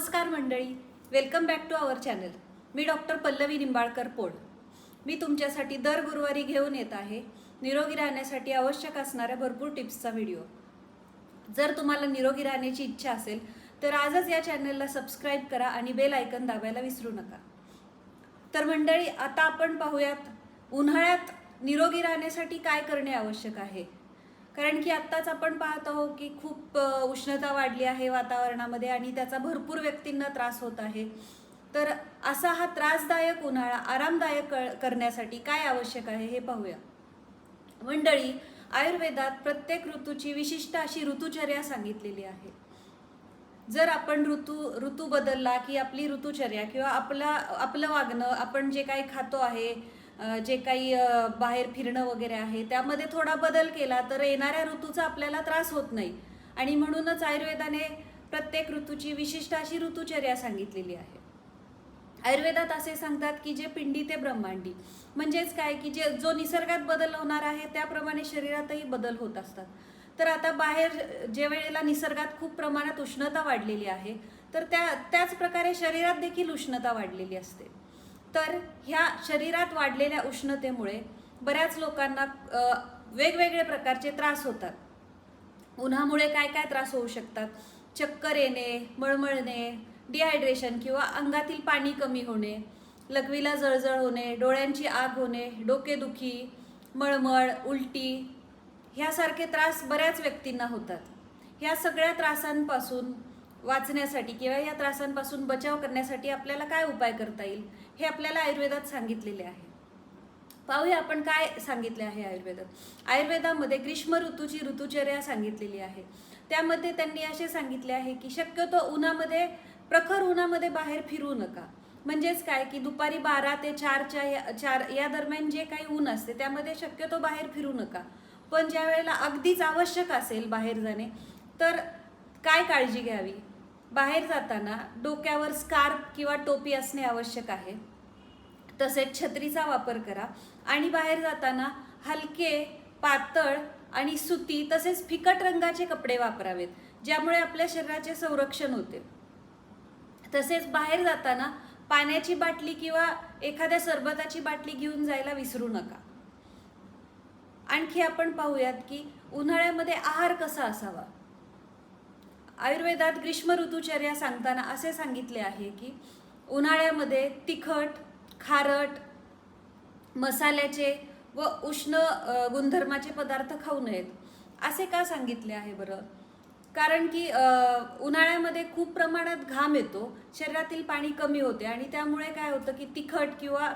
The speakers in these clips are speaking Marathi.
नमस्कार मंडळी. Welcome back to our channel me doctor Pallavi Nimbalkar Pol. मी तुमच्यासाठी दर गुरुवारी घेऊन येत आहे निरोगी राहण्यासाठी आवश्यक असणाऱ्या भरपूर टिप्सचा व्हिडिओ. जर तुम्हाला निरोगी राहण्याची इच्छा असेल तर आजच या चॅनलला सबस्क्राईब करा आणि बेल आयकन दाबायला विसरू नका. तर मंडळी आता आपण पाहूयात उन्हाळ्यात निरोगी राहण्यासाठी काय करणे आवश्यक आहे? कारण की आत्ताच आपण पाहत आहोत की खूप उष्णता वाढली आहे वातावरणामध्ये आणि त्याचा भरपूर व्यक्तींना त्रास होत आहे. तर असा हा त्रासदायक उन्हाळा आरामदायक करण्यासाठी काय आवश्यक आहे हे पाहूया. मंडळी आयुर्वेदात प्रत्येक ऋतूची विशिष्ट अशी ऋतुचर्या सांगितलेली आहे. जर आपण ऋतू ऋतू बदलला की आपली ऋतुचर्या किंवा आपला आपलं वागणं आपण जे काही खातो आहे जे काही बाहेर फिरणं वगैरे आहे त्यामध्ये थोडा बदल केला तर येणाऱ्या ऋतूचा आपल्याला त्रास होत नाही. आणि म्हणूनच आयुर्वेदाने प्रत्येक ऋतूची विशिष्ट अशी ऋतुचर्या सांगितलेली आहे. आयुर्वेदात असे सांगतात की जे पिंडी ते ब्रह्मांडी. म्हणजेच काय? की जे जो निसर्गात बदल होणार आहे त्याप्रमाणे शरीरातही बदल होत असतात. तर आता बाहेर जे वेळेला निसर्गात खूप प्रमाणात उष्णता वाढलेली आहे तर त्या त्याच प्रकारे शरीरात देखील उष्णता वाढलेली असते. तर ह्या शरीरात वाढलेल्या उष्णतेमुळे बऱ्याच लोकांना वेगवेगळे प्रकारचे त्रास होतात. उन्हामुळे काय काय त्रास होऊ शकतात? चक्कर येणे मळमळणे डिहायड्रेशन किंवा अंगातील पाणी कमी होणे लघवीला जळजळ होणे डोळ्यांची आग होणे डोकेदुखी मळमळ उलटी ह्यासारखे त्रास बऱ्याच व्यक्तींना होतात. ह्या सगळ्या त्रासांपासून वाचण्यासाठी किंवा या त्रासांपासून बचाव करण्यासाठी आपल्याला काय उपाय करता येईल? हे आपल्याला आयुर्वेदात सांगितलेले आहे. पाहूया आपण काय सांगितले आहे आयुर्वेदात. आयुर्वेदामध्ये ग्रीष्म ऋतूची ऋतुचर्या सांगितलेली आहे. त्यामध्ये त्यांनी असे सांगितले आहे की शक्यतो उन्हामध्ये प्रखर उन्हामध्ये बाहेर फिरू नका. म्हणजेच काय की दुपारी बारा ते चारच्या या- चार या दरम्यान जे काही ऊन असते त्यामध्ये शक्यतो बाहेर फिरू नका. पण ज्या वेळेला अगदीच आवश्यक असेल बाहेर जाणे तर काय काळजी घ्यावी? बाहेर जाताना डोक्यावर स्कार्फ किंवा टोपी असणे आवश्यक आहे. तसेच छत्रीचा वापर करा. आणि बाहेर जाताना हलके पातळ आणि सुती तसेच फिकट रंगाचे कपडे वापरावेत ज्यामुळे आपल्या शरीराचे संरक्षण होते. तसेच बाहेर जाताना पाण्याची बाटली किंवा एखाद्या सरबताची बाटली घेऊन जायला विसरू नका. आणखी आपण पाहूयात की उन्हाळ्यामध्ये आहार कसा असावा? आयुर्वेदात ग्रीष्म ऋतुचर्या सांगताना असे सांगितले आहे की उन्हाळ्यामध्ये तिखट खारट मसाल्याचे व उष्ण गुणधर्माचे पदार्थ खाऊ नयेत. असे का सांगितले आहे बरं? कारण की उन्हाळ्यामध्ये खूप प्रमाणात घाम येतो शरीरातील पाणी कमी होते आणि त्यामुळे काय होतं की तिखट किंवा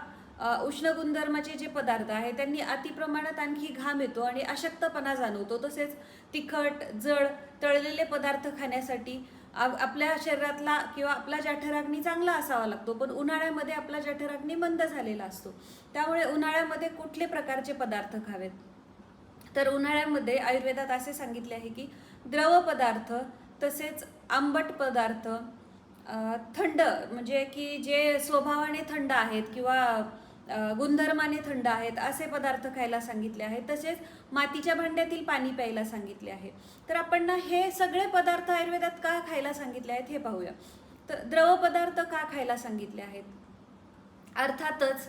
उष्ण गुणधर्माचे जे पदार्थ आहे त्यांनी अतिप्रमाणात आणखी घाम येतो आणि अशक्तपणा जाणवतो. तसेच तिखट जड तळलेले पदार्थ खाण्यासाठी आपल्या शरीरातला किंवा आपला जठराग्नी चांगला असावा लागतो पण उन्हाळ्यामध्ये आपला जठराग्नी मंद झालेला असतो. त्यामुळे उन्हाळ्यामध्ये कुठले प्रकारचे पदार्थ खावेत? तर उन्हाळ्यामध्ये आयुर्वेदात असे सांगितले आहे की द्रव पदार्थ तसेच आंबट पदार्थ थंड म्हणजे की जे स्वभावाने थंड आहेत किंवा गुणधर्माने थंड आहेत असे पदार्थ खायला सांगितले आहेत तसेच मातीच्या भांड्यातील पाणी प्यायला सांगितले आहे. तर आपण ना हे सगळे पदार्थ आयुर्वेदात का खायला सांगितले आहेत हे पाहूया. तर द्रव पदार्थ का खायला सांगितले आहेत? अर्थातच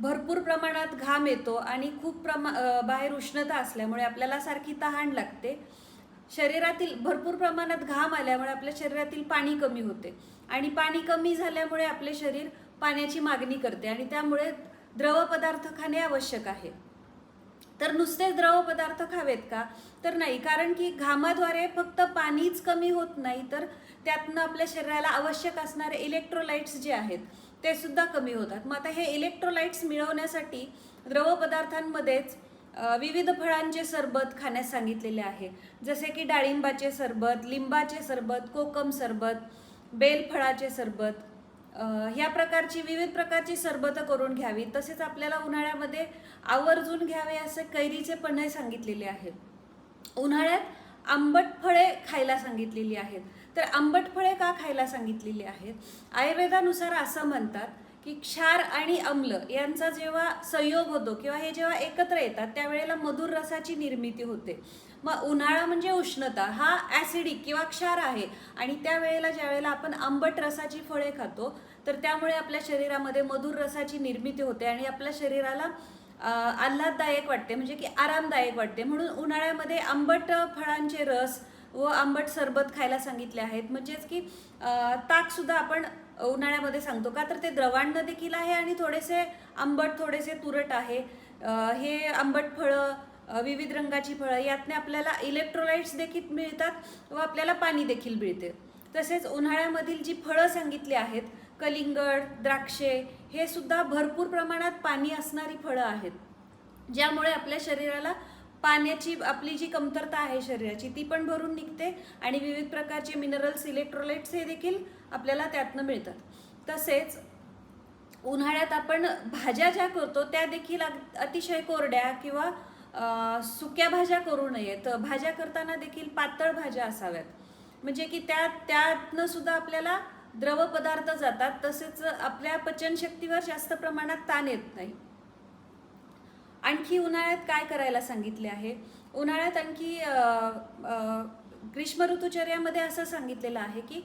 भरपूर प्रमाणात घाम येतो आणि खूप प्रमा बाहेर उष्णता असल्यामुळे आपल्याला सारखी तहान लागते. शरीरातील भरपूर प्रमाणात घाम आल्यामुळे आपल्या शरीरातील पाणी कमी होते आणि पाणी कमी झाल्यामुळे आपले शरीर पाण्याची मागणी करते आणि त्यामुळे द्रव पदार्थ खाणे आवश्यक आहे. तर नुसते द्रव पदार्थ खावेत का? तर नाही. कारण की घामाद्वारे फक्त पाणीच कमी होत नाही तर त्यातनं आपल्या शरीराला आवश्यक असणारे इलेक्ट्रोलाइट्स जे आहेत ते सुद्धा कमी होतात. मग आता हे इलेक्ट्रोलाइट्स मिळवण्यासाठी द्रव पदार्थांमध्येच विविध फळांचे सरबत खाण्यास सांगितलेले आहे. जसे की डाळिंबाचे सरबत लिंबाचे सरबत कोकम सरबत बेलफळाचे सरबत ह्या प्रकारची विविध प्रकारची सरबतं करून घ्यावी. तसेच आपल्याला उन्हाळ्यामध्ये आवर्जून घ्यावे असे कैरीचे पन्हे सांगितलेले आहेत. उन्हाळ्यात आंबट फळे खायला सांगितलेली आहेत. तर आंबट फळे का खायला सांगितलेली आहेत? आयुर्वेदानुसार असं म्हणतात की क्षार आणि अम्ल यांचा जेव्हा संयोग होतो किंवा हे जेव्हा एकत्र येतात त्यावेळेला मधुर रसाची निर्मिती होते. मग उन्हाळा म्हणजे उष्णता हा ॲसिडिक किंवा क्षार आहे. आणि त्यावेळेला ज्यावेळेला आपण आंबट रसाची फळे खातो तर त्यामुळे आपल्या शरीरामध्ये मधुर रसाची निर्मिती होते आणि आपल्या शरीराला आल्हाददायक वाटते म्हणजे की आरामदायक वाटते. म्हणून उन्हाळ्यामध्ये आंबट फळांचे रस व आंबट सरबत खायला सांगितले आहेत. म्हणजेच की ताकसुद्धा आपण उन्हाळ्यामध्ये सांगतो का? तर ते द्रवांड देखील आहे आणि थोडेसे आंबट थोडेसे तुरट आहे. हे आंबट फळं विविध रंगाची फळं यातने आपल्याला इलेक्ट्रोलाइट्स देखील मिळतात व आपल्याला पाणी देखील मिळते. तसेच उन्हाळ्यामधील जी फळं सांगितली आहेत कलिंगड द्राक्षे हे सुद्धा भरपूर प्रमाणात पाणी असणारी फळं आहेत. ज्यामुळे आपल्या शरीराला पाण्याची आपली जी कमतरता आहे शरीराची ती पण भरून निघते आणि विविध प्रकारचे मिनरल्स इलेक्ट्रोलाइट्स हे देखील आपल्याला त्यातनं मिळतात. तसेच उन्हाळ्यात आपण भाज्या ज्या करतो त्या देखील अग- अतिशय कोरड्या किंवा सुक्या भाज्या करू नयेत. भाज्या करताना देखील पातळ भाज्या असाव्यात. म्हणजे की त्या त्यातनं सुद्धा आपल्याला द्रव पदार्थ जातात तसेच आपल्या पचनशक्तीवर जास्त प्रमाणात ताण येत नाही. आणखी उन्हाळ्यात काय करायला सांगितले आहे? उन्हाळ्यात आणखी ग्रीष्म ऋतुचर्यामध्ये असं सांगितलेलं आहे की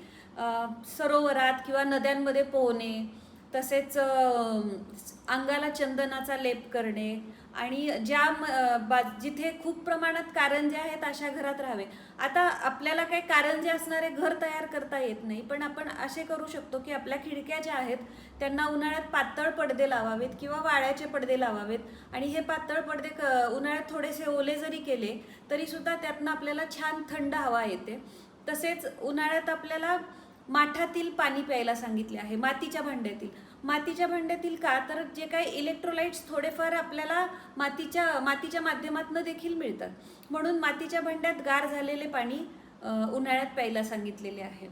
सरोवरात किंवा नद्यांमध्ये पोहणे तसेच अंगाला चंदनाचा लेप करणे आणि ज्या म- बा जिथे खूप प्रमाणात कारंजे आहेत अशा घरात राहावे. आता आपल्याला काही कारंजे असणारे घर तयार करता येत नाही पण आपण असे करू शकतो की आपल्या खिडक्या ज्या आहेत त्यांना उन्हाळ्यात पातळ पडदे लावावेत किंवा वाळ्याचे पडदे लावावेत. आणि हे पातळ पडदे क उन्हाळ्यात थोडेसे ओले जरी केले तरीसुद्धा त्यातनं आपल्याला छान थंड हवा येते. तसेच उन्हाळ्यात आपल्याला माठातील पाणी प्यायला सांगितले आहे मातीच्या भांड्यातील. मातीच्या भांड्यातील का? तर जे काही इलेक्ट्रोलाइट्स थोडेफार आपल्याला मातीच्या मातीच्या माध्यमातून देखील मिळतात. म्हणून मातीच्या भांड्यात गार झालेले पाणी उन्हाळ्यात प्यायला सांगितलेले आहे.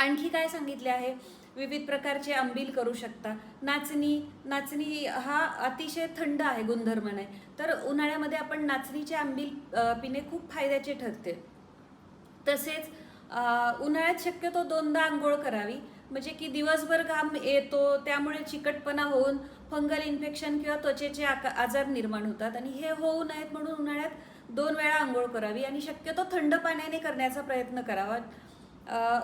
आणखी काय सांगितले आहे? विविध प्रकारचे आंबील करू शकता. नाचणी नाचणी हा अतिशय थंड आहे गुणधर्माने. तर उन्हाळ्यामध्ये आपण नाचणीचे आंबील पिणे खूप फायद्याचे ठरते. तसेच उन्हाळ्यात शक्यतो दोनदा आंघोळ करावी. म्हणजे की दिवसभर घाम येतो त्यामुळे चिकटपणा होऊन फंगल इन्फेक्शन किंवा त्वचेचे आका- आजार निर्माण होतात. आणि हे होऊ नयेत म्हणून उन्हाळ्यात दोन वेळा आंघोळ करावी आणि शक्यतो थंड पाण्याने करण्याचा प्रयत्न करावा.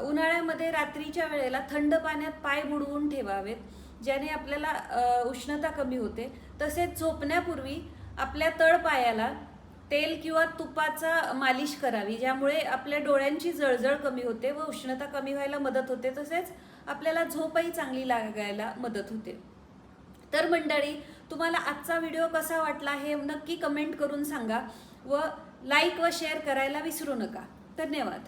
उन्हाळ्यामध्ये रात्रीच्या वेळेला थंड पाण्यात पाय बुडवून ठेवावेत ज्याने आपल्याला उष्णता कमी होते. तसेच झोपण्यापूर्वी आपल्या तळपायाला तेल किंवा तुपाचा मालिश करावी ज्यामुळे आपल्या डोळ्यांची जळजळ कमी होते व उष्णता कमी व्हायला मदत होते. तसेच आपल्याला झोपही चांगली लागायला मदत होते. तर मंडळी तुम्हाला आजचा व्हिडिओ कसा वाटला हे नक्की कमेंट करून सांगा व लाईक व शेअर करायला विसरू नका. धन्यवाद.